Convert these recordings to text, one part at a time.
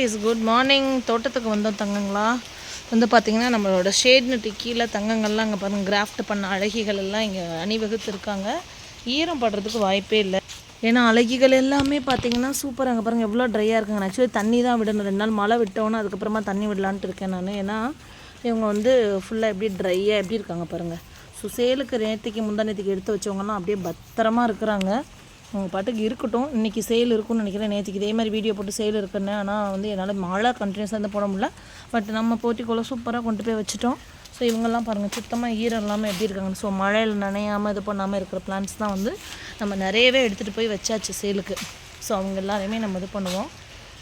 Is good morning தோட்டத்துக்கு வந்தோம் தங்கங்களா. வந்து பார்த்தீங்கன்னா நம்மளோட ஷேட் நட்டு கீழே தங்கங்கள்லாம் அங்கே பாருங்கள் கிராஃப்ட் பண்ண அழகிகள் எல்லாம் இங்கே அணிவகுத்து இருக்காங்க ஈரம் படுறதுக்கு வாய்ப்பே இல்லை. ஏன்னா அழகிகள் எல்லாமே பார்த்தீங்கன்னா சூப்பர் அங்கே பாருங்கள் எவ்வளோ ட்ரையாக இருக்காங்க. ஆக்சுவலி தண்ணி தான் விடணும். ரெண்டு நாள் மழை விட்டோன்னா அதுக்கப்புறமா தண்ணி விடலான்ட்டு இருக்கேன் நான். ஏன்னா இவங்க வந்து ஃபுல்லாக எப்படி ட்ரையாக எப்படி இருக்காங்க பாருங்கள் ஸோ சேலுக்கு நேற்றுக்கு முந்தா நேற்றுக்கு எடுத்து வச்சவங்கலாம் அப்படியே பத்திரமா இருக்கிறாங்க. அவங்க பாட்டுக்கு இருக்கட்டும். இன்றைக்கி சேல் இருக்கும்னு நினைக்கிறேன். நேற்றுக்கு இதே மாதிரி வீடியோ போட்டு சேல் இருக்குன்னு. ஆனால் வந்து என்னால் மழை கண்டினியூஸாக இருந்து போட முடியல. பட் நம்ம போட்டிக்குள்ளே சூப்பராக கொண்டு போய் வச்சுட்டோம். ஸோ இவங்கெல்லாம் பாருங்கள் சுத்தமாக ஈரம் இல்லாமல் எப்படி இருக்காங்கன்னு. ஸோ மழையில் நனையாமல் இது பண்ணாமல் இருக்கிற பிளான்ஸ் தான் வந்து நம்ம நிறையவே எடுத்துகிட்டு போய் வச்சாச்சு சேலுக்கு ஸோ அவங்க எல்லாரையுமே நம்ம இது பண்ணுவோம்.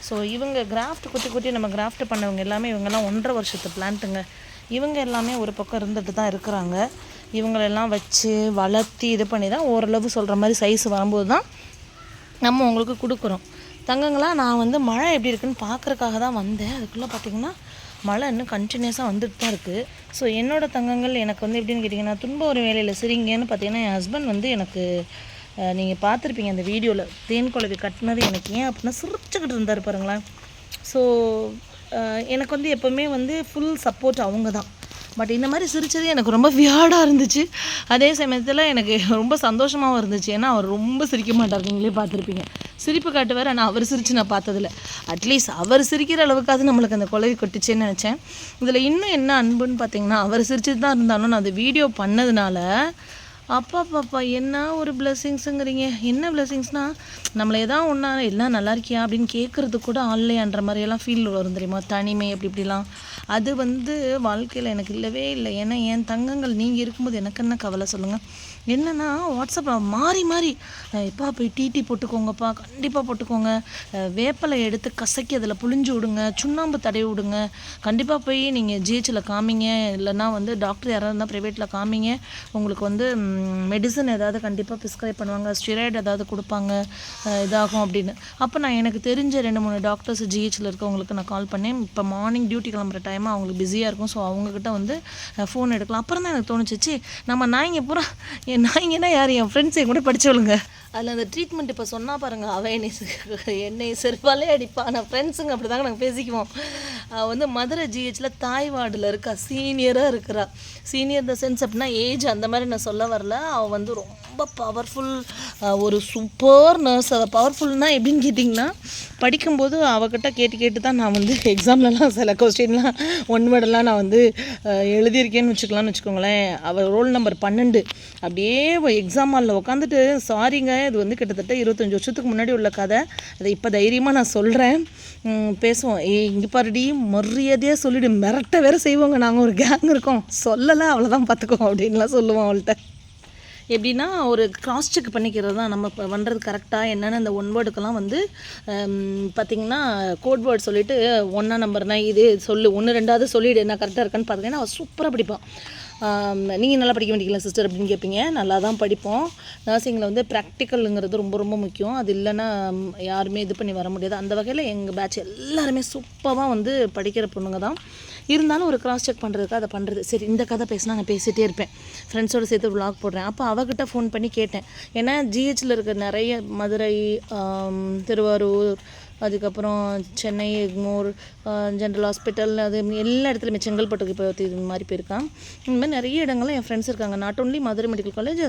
ஸோ இவங்க கிராஃப்ட் குட்டி குட்டி நம்ம கிராஃப்ட் பண்ணவங்க எல்லாமே இவங்கெல்லாம் ஒன்றரை வருஷத்து பிளான்ட்டுங்க இவங்க எல்லாமே ஒரு பக்கம் இருந்துட்டு தான் இருக்கிறாங்க. இவங்களெல்லாம் வச்சு வளர்த்தி இது பண்ணி தான் ஓரளவு சொல்கிற மாதிரி சைஸ் வரும்போது தான் நம்ம உங்களுக்கு கொடுக்குறோம். தங்கங்களா நான் வந்து மழை எப்படி இருக்குன்னு பார்க்குறக்காக தான் வந்தேன். அதுக்குள்ளே பார்த்தீங்கன்னா மழை இன்னும் கண்டினியூஸாக வந்துட்டு தான் இருக்குது ஸோ என்னோடய தங்கங்கள் எனக்கு வந்து எப்படின்னு கேட்டிங்கன்னா துன்ப ஒரு வேலையில் சிரிங்கன்னு பார்த்தீங்கன்னா என் ஹஸ்பண்ட் வந்து எனக்கு நீங்கள் பார்த்துருப்பீங்க அந்த வீடியோவில் தேன் குழவி கட்டினது எனக்கு ஏன் அப்படின்னா சிரிச்சுக்கிட்டு இருந்தார் பாருங்களேன். ஸோ எனக்கு வந்து எப்போவுமே வந்து ஃபுல் சப்போர்ட் அவங்க தான். பட் இந்த மாதிரி சிரித்தது எனக்கு ரொம்ப வியாடாக இருந்துச்சு. அதே சமயத்தில் எனக்கு ரொம்ப சந்தோஷமாகவும் இருந்துச்சு. ஏன்னா அவர் ரொம்ப சிரிக்க மாட்டார். நீங்களே பார்த்துருப்பீங்க. சிரிப்பு காட்டுவார். ஆனால் அவர் சிரித்து நான் பார்த்ததில்ல. அட்லீஸ்ட் அவர் சிரிக்கிற அளவுக்காவது நம்மளுக்கு அந்த குழவி கொட்டுச்சேன்னு நினச்சேன். இதில் இன்னும் என்ன அன்புன்னு பார்த்தீங்கன்னா அவர் சிரிச்சுட்டு தான் இருந்தாலும் நான் அந்த வீடியோ பண்ணதுனால அப்பா பாப்பா என்ன ஒரு பிளெஸ்ஸிங்ஸுங்கிறீங்க என்ன பிளெஸ்ஸிங்ஸ்னால் நம்மளை எதாவது ஒன்றா எல்லாம் நல்லா இருக்கியா அப்படின்னு கேட்குறது கூட ஆன்லைன்ற மாதிரியெல்லாம் ஃபீல் வரும் தெரியுமா? தனிமை அப்படி இப்படிலாம். அது வந்து வாழ்க்கையில் எனக்கு இல்லவே இல்லை. ஏன்னா என் தங்கங்கள் நீங்கள் இருக்கும்போது எனக்கு என்ன கவலை சொல்லுங்கள் என்னென்னா வாட்ஸ்அப்பில் மாறி மாறி எப்பா போய் டிடி போட்டுக்கோங்கப்பா கண்டிப்பாக போட்டுக்கோங்க. வேப்பலை எடுத்து கசக்கி அதில் புழிஞ்சு விடுங்க சுண்ணாம்பு தடவி விடுங்க. கண்டிப்பாக போய் நீங்கள் ஜிஹெச்சில் காமிங்க. இல்லைன்னா வந்து டாக்டர் யாராவது இருந்தால் ப்ரைவேட்டில் காமிங்க. உங்களுக்கு வந்து மெடிசன் ஏதாவது கண்டிப்பாக ப்ரிஸ்கிரைப் பண்ணுவாங்க ஸ்டிராய்டு ஏதாவது கொடுப்பாங்க இதாகும் அப்படின்னு. அப்போ நான் எனக்கு தெரிஞ்ச ரெண்டு மூணு டாக்டர்ஸ் ஜிஹெச்சில் இருக்கவங்களுக்கு நான் கால் பண்ணேன். இப்போ மார்னிங் டியூட்டி கிளம்புற டைம் அவங்களுக்கு பிஸியாக இருக்கும். ஸோ அவங்கக்கிட்ட வந்து ஃபோன் எடுக்கலாம். அப்புறம் தான் எனக்கு தோணுச்சிச்சு நம்ம நாய்ங்க பூரா என் நாய்ங்கன்னா யார்? என் ஃப்ரெண்ட்ஸ் என் கூட படித்தவளுங்க அதில் அந்த ட்ரீட்மெண்ட் இப்போ சொன்னால் பாருங்கள் அவன் என்னை என்னை செருப்பாலே அடிப்பான் நான் ஃப்ரெண்ட்ஸுங்க அப்படி தாங்க நாங்கள் பேசிக்குவோம். வந்து மதுரை ஜிஹெச்சில் தாய் வார்டில் இருக்கா சீனியராக இருக்கிறா. சீனியர் த சென்ஸ் அப்படின்னா ஏஜ் அந்த மாதிரி நான் சொல்ல வரல. அவள் வந்து ரொம்ப பவர்ஃபுல் ஒரு சூப்பர் நர்ஸ் அவள் பவர்ஃபுல்னால் எப்படின்னு கேட்டிங்கன்னா படிக்கும்போது அவகிட்ட கேட்டு கேட்டு தான் நான் வந்து எக்ஸாம்லலாம் சில கொஸ்டின்லாம் ஒன்வேர்டெல்லாம் நான் வந்து எழுதியிருக்கேன்னு வச்சுக்கலாம்னு வச்சுக்கோங்களேன். அவள் ரோல் நம்பர் பன்னெண்டு. அப்படியே எக்ஸாம் ஹாலில் உட்காந்துட்டு சாரிங்க இது வந்து கிட்டத்தட்ட இருபத்தஞ்சி வருஷத்துக்கு முன்னாடி உள்ள கதை. அதை இப்போ தைரியமாக நான் சொல்கிறேன் பேசுவோம். ஏ இங்கே பாருடி மரியாதையாக சொல்லிவிடு மிரட்ட வேற செய்வோங்க. நாங்கள் ஒரு கேங் இருக்கோம். சொல்லலை அவ்வளோதான் பார்த்துக்கோ அப்படின்லாம் சொல்லுவோம் அவள்கிட்ட. எப்படின்னா ஒரு கிராஸ் செக் பண்ணிக்கிறது தான். நம்ம இப்போ பண்ணுறது கரெக்டாக என்னென்னு அந்த ஒன் வேர்டுக்கெல்லாம் வந்து பார்த்திங்கன்னா கோட் வேர்ட் சொல்லிவிட்டு ஒன்றா நம்பர்னா இது? சொல்லு. ஒன்று ரெண்டாவது சொல்லிவிடு என்ன கரெக்டாக இருக்கான்னு பார்த்தீங்கன்னா அவள் சூப்பராக பிடிப்பான் நீங்கள் நல்லா படிக்க மாட்டீங்களா சிஸ்டர் அப்படின்னு கேட்பீங்க நல்லா தான் படிப்போம் நர்சிங்கில் வந்து ப்ராக்டிக்கலுங்கிறது ரொம்ப ரொம்ப முக்கியம். அது இல்லைன்னா யாருமே இது பண்ணி வர முடியாது. அந்த வகையில் எங்கள் பேட்ச் எல்லாருமே சூப்பராக வந்து படிக்கிற பொண்ணுங்க தான் இருந்தாலும் ஒரு கிராஸ் செக் பண்ணுறதுக்கு அதை பண்ணுறது சரி இந்த கதை பேசினா நான் பேசிகிட்டே இருப்பேன். ஃப்ரெண்ட்ஸோடு சேர்த்து விளாக் போடுறேன். அப்போ அவகிட்ட ஃபோன் பண்ணி கேட்டேன். ஏன்னா ஜிஹெச்சில் இருக்க நிறைய மதுரை திருவாரூர் அதுக்கப்புறம் சென்னை எக்மோர் ஜென்ரல் ஹாஸ்பிட்டல் அது எல்லா இடத்துலையுமே செங்கல்பட்டுக்கு இப்போ இது மாதிரி போயிருக்கான். இந்த மாதிரி நிறைய இடங்கள்லாம் என் ஃப்ரெண்ட்ஸ் இருக்காங்க. Not only Madurai medical college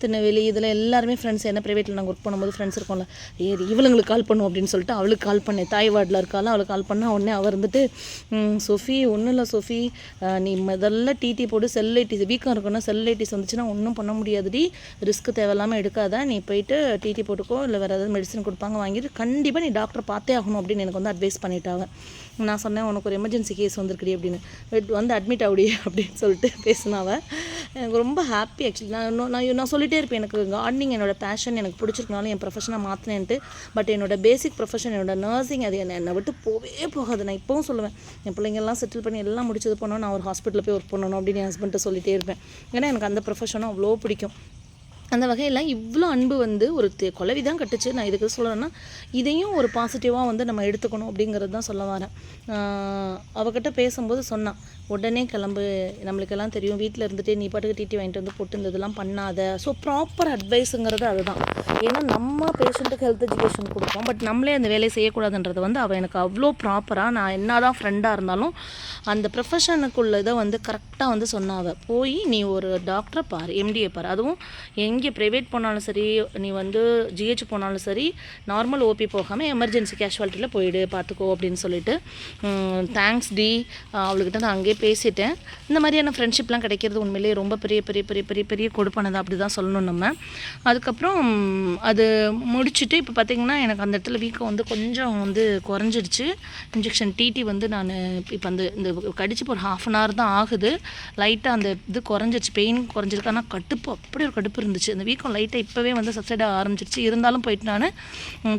Tirunelveli இதில் எல்லாருமே ஃப்ரெண்ட்ஸ் என்ன ப்ரைவேட்டில் நாங்கள் ஒர்க் பண்ணும்போது ஃப்ரெண்ட்ஸ் இருக்கோம்ல. ஏறி இவளுங்களுக்கு கால் பண்ணும் அப்படின்னு சொல்லிட்டு அவளுக்கு கால் பண்ணேன். தாய் வார்டில் இருக்கால அவளுக்கு கால் பண்ணால் உடனே அவர் இருந்துட்டு சோஃபி ஒன்றும் இல்லை சோஃபி. நீ முதல்ல டிடி போட்டு செல்லைட்டிஸ் வீக்கம் இருக்குன்னா செல்லைட்டிஸ் வந்துச்சுன்னா ஒன்றும் பண்ண முடியாதுடி. ரிஸ்க் தேவையில்லாமல் எடுக்காத. நீ போயிட்டு டிடி போட்டுக்கோ. இல்லை வேறு ஏதாவது மெடிசன் கொடுப்பாங்க வாங்கிட்டு கண்டிப்பாக நீ டாக்டர் பார்த்தே ஆகணும் அப்படின்னு எனக்கு வந்து அட்வைஸ் பண்ணிட்டாங்க. நான் சொன்னேன் உனக்கு ஒரு எமர்ஜென்சி கேஸ் வந்திருக்குடி அப்படின்னு. வந்து அட்மிட் ஆகுடி அப்படின்னு சொல்லிட்டு பேசினாவ. எனக்கு ரொம்ப ஹாப்பி ஆக்சுவலி நான் இன்னும் நான் நான் சொல்லிட்டே இருப்பேன் எனக்கு கார்டனிங் என்னோட பேஷன் எனக்கு பிடிச்சிருக்கனாலும் என் ப்ரொஃபஷனை மாற்றினேன்ட்டு பட் என்னோட பேசிக் ப்ரொஃபஷன் என்னோட நர்சிங் அது என்னை என்னை விட்டு போவே போகாது. நான் இப்போவும் சொல்லுவேன் என் பிள்ளைங்கெல்லாம் செட்டில் பண்ணி எல்லாம் முடிச்சது போனோம் நான் ஒரு ஹாஸ்பிட்டலில் போய் ஒர்க் பண்ணணும் அப்படின்னு என் ஹஸ்பண்ட்டை சொல்லிட்டே இருப்பேன். ஏன்னா எனக்கு அந்த ப்ரொஃபஷனும் அவ்வளோ பிடிக்கும். அந்த வகையில் இவ்வளோ அன்பு வந்து ஒரு கொலவி குலவி தான் கட்டுச்சு. நான் இதுக்கு சொல்லணும்னா இதையும் ஒரு பாசிட்டிவாக வந்து நம்ம எடுத்துக்கணும் அப்படிங்கிறது தான் சொல்ல வரேன். அவகிட்ட பேசும்போது சொன்னான் உடனே கிளம்பு. நம்மளுக்கெல்லாம் தெரியும். வீட்டில் இருந்துட்டு நீ பாட்டுக்கு டிடி வாங்கிட்டு வந்து போட்டு இந்த இதெல்லாம் பண்ணாத. ஸோ ப்ராப்பர் அட்வைஸுங்கிறது அதுதான். ஏன்னா நம்ம பேஷண்ட்டுக்கு ஹெல்த் எஜுகேஷன் கொடுப்போம். பட் நம்மளே அந்த வேலையை செய்யக்கூடாதுன்றது வந்து அவள் எனக்கு அவ்வளோ ப்ராப்பராக நான் என்ன தான் ஃப்ரெண்டாக இருந்தாலும் அந்த ப்ரொஃபஷனுக்குள்ள இதை வந்து கரெக்டாக வந்து சொன்னாவ. போய் நீ ஒரு டாக்டரை பாரு எம்டியை பாரு. அதுவும் எங்கே ப்ரைவேட் போனாலும் சரி நீ வந்து ஜிஹெச் போனாலும் சரி நார்மல் ஓபி போகாமல் எமர்ஜென்சி கேஷுவாலிட்டியில் போயிடு பார்த்துக்கோ அப்படின்னு சொல்லிட்டு தேங்க்ஸ் டி. அவளுக்கிட்ட நான் அங்கேயே பேசிட்டேன். இந்த மாதிரியான ஃப்ரெண்ட்ஷிப்லாம் கிடைக்கிறது உண்மையிலேயே ரொம்ப பெரிய பெரிய பெரிய பெரிய பெரிய கொடுப்பானது. அப்படி தான் சொல்லணும் நம்ம. அதுக்கப்புறம் அது முடிச்சுட்டு இப்போ பார்த்தீங்கன்னா எனக்கு அந்த இடத்துல வீக்கம் வந்து கொஞ்சம் வந்து குறைஞ்சிடுச்சு. இன்ஜெக்ஷன் டிடி வந்து நான் இப்போ அந்த இந்த கடிச்சு இப்போ ஒரு ஹாஃப் அன் ஹவர் தான் ஆகுது. லைட்டாக அந்த இது குறைஞ்சிருச்சு பெயின் குறைஞ்சிருக்கு. ஆனால் கடுப்பு அப்படி ஒரு கடுப்பு இருந்துச்சு. அந்த வீக்கம் லைட்டாக இப்போவே வந்து சப்சைட் ஆரம்பிச்சிருச்சு. இருந்தாலும் போயிட்டு நான்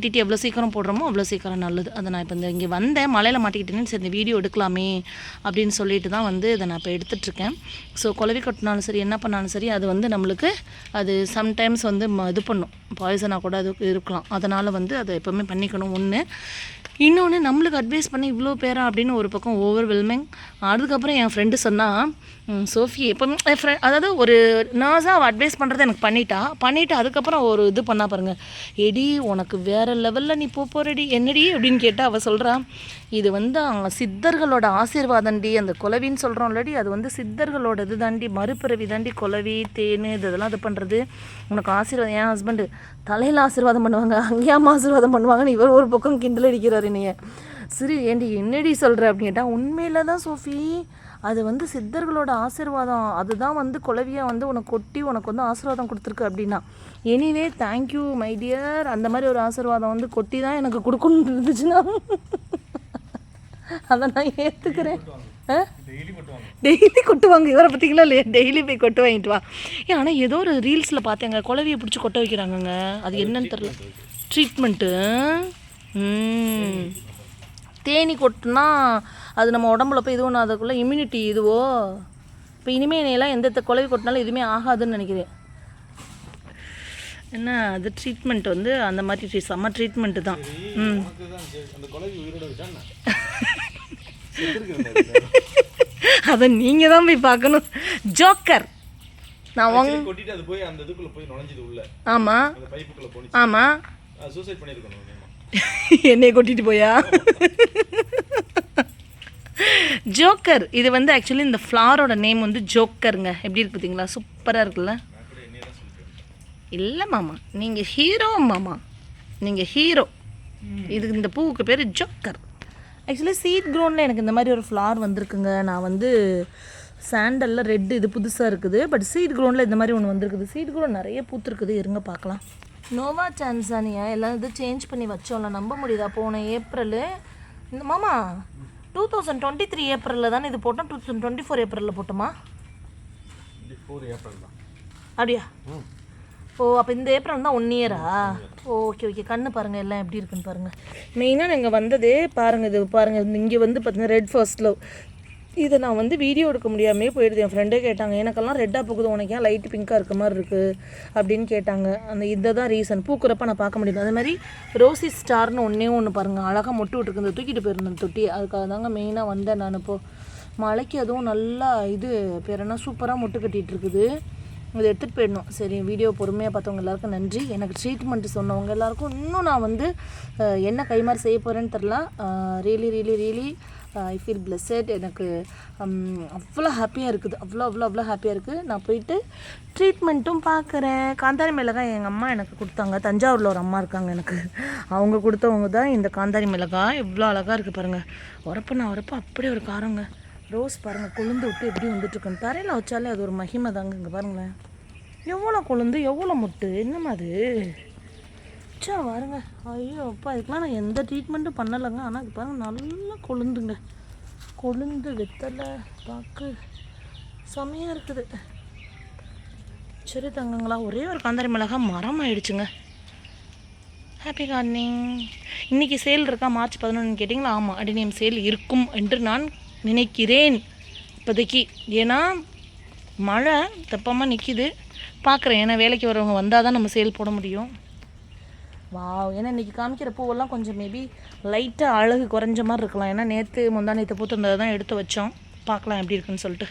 டிடி எவ்வளோ சீக்கிரம் போடுறோமோ அவ்வளோ சீக்கிரம் நல்லது. அதை நான் இப்போ இந்த இங்கே வந்தேன். மலையில் மாட்டிக்கிட்டேன்னு சரி இந்த வீடியோ எடுக்கலாமே அப்படின்னு சொல்லிட்டு தான் வந்து இதை நான் இப்போ எடுத்துட்ருக்கேன் ஸோ குலவி கட்டினாலும் சரி என்ன பண்ணாலும் சரி அது வந்து நம்மளுக்கு அது சம்டைம்ஸ் வந்து ம- இது பண்ணும். பாய்சனாக கூட அது இருக்கலாம். அதனால் வந்து அதை எப்போவுமே பண்ணிக்கணும். ஒன்று இன்னொன்று நம்மளுக்கு அட்வைஸ் பண்ண இவ்வளோ பேரா அப்படின்னு ஒரு பக்கம் ஓவர் வெல்மிங் அதுக்கப்புறம் என் ஃப்ரெண்டு சொன்னால் சோஃபி இப்போ என் ஃப்ரெண்ட் அதாவது ஒரு நர்ஸாக அவள் அட்வைஸ் பண்ணுறதை எனக்கு பண்ணிட்டா பண்ணிவிட்டு அதுக்கப்புறம் ஒரு இது பண்ணா பாருங்கள் எடி உனக்கு வேறு லெவலில் நீ போ போகிறடி என்னடி? அப்படின்னு கேட்டால் அவள் சொல்கிறான் இது வந்து அவங்க சித்தர்களோட ஆசீர்வாதம்டி அந்த குலவின்னு சொல்கிறோம் இல்லடி அது வந்து சித்தர்களோட இது தாண்டி மறுபிறவி தாண்டி குலவி தேன் இது இதெல்லாம் இது பண்ணுறது உனக்கு ஆசீர்வாதம் என் ஹஸ்பண்டு தலையில் ஆசீர்வாதம் பண்ணுவாங்க அங்கேயாம ஆசீர்வாதம் பண்ணுவாங்கன்னு இவர் ஒரு பக்கம் கிண்டல் அடிக்கிறாரு என்னைய. சரி ஏண்டி என்னடி சொல்கிற அப்படின்னு கேட்டால் தான் சோஃபி. அது வந்து சித்தர்களோட ஆசீர்வாதம். அதுதான் வந்து குலவியாக வந்து உனக்கு கொட்டி உனக்கு வந்து ஆசீர்வாதம் கொடுத்துருக்கு அப்படின்னா. எனிவே தேங்க்யூ மை டியர் அந்த மாதிரி ஒரு ஆசீர்வாதம் வந்து கொட்டி தான் எனக்கு கொடுக்கணும்னு இருந்துச்சுன்னா. அதை நான் ஏற்றுக்கிறேன் டெய்லி கொட்டுவாங்க. இவரை பார்த்தீங்களா இல்லையா? டெய்லி போய் கொட்டு வாங்கிட்டு வா. ஏன் ஆனால் ஏதோ ஒரு ரீல்ஸில் பார்த்தேங்க. குலவியை பிடிச்சி கொட்ட வைக்கிறாங்கங்க. அது என்னன்னு தெரில ட்ரீட்மெண்ட்டு தேனி கொட்டுனா அது நம்ம உடம்புல போய் இது ஒன்று அதுக்குள்ளே இம்யூனிட்டி இதுவோ? இப்போ இனிமேல் என்னையெல்லாம் எந்த குலவி கொட்டினாலும் எதுவுமே ஆகாதுன்னு நினைக்கிறேன். என்ன அது ட்ரீட்மெண்ட் வந்து அந்த மாதிரி செம்ம ட்ரீட்மெண்ட்டு தான். ம். அதை நீங்கள் தான் போய் பார்க்கணும். ஜோக்கர். நான் உங்க கொட்டிட்டு அது போய் அந்த இதுக்குள்ள போய் நுழைஞ்சது உள்ள. ஆமாம் அந்த பைப்புக்குள்ள போனிச்சு ஆமாம் சூசைட் பண்ணிருக்கணும் நிச்சயமா. என்னையை கொட்டிட்டு போயா? ஜோக்கர். இது வந்து ஆக்சுவலி இந்த ஃப்ளாரோட நேம் வந்து ஜோக்கருங்க. எப்படி இருக்கு பார்த்தீங்களா? சூப்பராக இருக்குல்ல? இல்லை மாமா. நீங்கள் ஹீரோ மாமா. நீங்கள் ஹீரோ. இது இந்த பூவுக்கு பேர் ஜோக்கர். ஆக்சுவலி சீட் க்ரௌண்டில் எனக்கு இந்த மாதிரி ஒரு ஃப்ளார் வந்திருக்குங்க. நான் வந்து சாண்டலில் ரெட்டு இது புதுசாக இருக்குது. பட் சீட் க்ரௌண்டில் இந்த மாதிரி ஒன்று வந்திருக்குது. சீட் க்ரௌண்ட் நிறைய பூத்துருக்குது. இருங்க பார்க்கலாம். நோவா சான்சானியா எல்லாம் இது சேஞ்ச் பண்ணி வச்சோம்ல நம்ப முடியுதா? போன ஏப்ரலு. இந்த மாமா டூ தௌசண்ட் டுவெண்ட்டி த்ரீ ஏப்ரலில் தானே இது போட்டோம்? டூ தௌசண்ட் டுவெண்ட்டி ஃபோர் ஏப்ரலில் போட்டோமா? ஃபோர் ஏப்ரல் தான். அப்படியா? ஓ அப்போ இந்த ஏப்ரல் தான் ஒன் இயரா ஓகே ஓகே கண்ணு பாருங்கள் எல்லாம் எப்படி இருக்குன்னு பாருங்கள் மெயினாக நீங்கள் வந்ததே பாருங்கள் இது பாருங்கள் இங்கே வந்து பார்த்தீங்கன்னா ரெட் ஃபர்ஸ்ட் லவ் இதை நான் வந்து வீடியோ எடுக்க முடியாமே போயிடுது. என் ஃப்ரெண்டே கேட்டாங்க எனக்கெல்லாம் ரெட்டாக போகுது. உனக்கு ஏன் லைட் பிங்காக இருக்க மாதிரி இருக்குது அப்படின்னு கேட்டாங்க. அந்த இதை தான் ரீசன் பூக்குறப்ப நான் பார்க்க முடியும் அதே மாதிரி ரோசி ஸ்டார்னு ஒன்றே ஒன்று பாருங்கள் அழகாக மொட்டு விட்டுருக்கு. இந்த தூக்கிட்டு போயிருந்தேன் தொட்டி அதுக்காக தாங்க மெயினாக வந்தேன் நான் இப்போது மழைக்கு அதுவும் நல்லா இது பேர் என்ன? சூப்பராக மொட்டு கட்டிகிட்டு இருக்குது. இதை எடுத்துகிட்டு போயிடணும். சரி வீடியோ பொறுமையாக பார்த்தவங்க எல்லாருக்கும் நன்றி. எனக்கு ட்ரீட்மெண்ட் சொன்னவங்க எல்லாருக்கும் இன்னும் நான் வந்து என்ன கைமாறி செய்ய போகிறேன்னு தெரில really really really I feel blessed எனக்கு um, அவ்வளோ ஹாப்பியாக இருக்குது. அவ்வளோ அவ்வளோ அவ்வளோ ஹாப்பியாக இருக்குது நான் போயிட்டு ட்ரீட்மெண்ட்டும் பார்க்குறேன். காந்தாரி மிளகாய் எங்கள் அம்மா எனக்கு கொடுத்தாங்க. தஞ்சாவூரில் ஒரு அம்மா இருக்காங்க எனக்கு. அவங்க கொடுத்தவங்க தான் இந்த காந்தாரி மிளகாய் இவ்வளோ அழகாக இருக்குது பாருங்கள் உரப்புனா உரப்பு அப்படியே ஒரு காரங்க. ரோஸ் பாருங்கள் கொழுந்து விட்டு எப்படி வந்துட்டுருக்குன்னு தரையில் வச்சாலே அது ஒரு மகிமை தாங்க. இங்கே பாருங்களேன். எவ்வளோ கொழுந்து எவ்வளோ முட்டு. என்னம்மா அது? சா பாருங்க ஐயோ அப்பா இதுக்கெலாம் நான் எந்த ட்ரீட்மெண்ட்டும் பண்ணலைங்க. ஆனால் இது பாருங்கள் நல்லா கொழுந்துங்க. கொழுந்து வெத்தலை பாக்கு செமையாக இருக்குது. சரி தங்கங்களா ஒரே ஒரு காந்தாரி மிளகா மரம் ஆயிடுச்சுங்க. ஹாப்பி கார்டனிங் இன்றைக்கி சேல் இருக்கா? மார்ச் பதினொன்று கேட்டிங்களா? ஆமாம் அடிநேம் சேல் இருக்கும் என்று நான் நினைக்கிறேன் இப்போதைக்கு. ஏன்னா மழை தெப்பமாக நிற்கிது பார்க்குறேன் ஏன்னா வேலைக்கு வரவங்க வந்தால் தான் நம்ம சேல் போட முடியும். வாவ் ஏன்னா இன்றைக்கி காமிக்கிற பூவெல்லாம் கொஞ்சம் மேபி லைட்டாக அழகு குறைஞ்ச மாதிரி இருக்கலாம். ஏன்னா நேற்று முந்தா நேற்று பூத்திருந்ததை தான் எடுத்து வச்சோம். பார்க்கலாம் எப்படி இருக்குன்னு சொல்லிட்டு.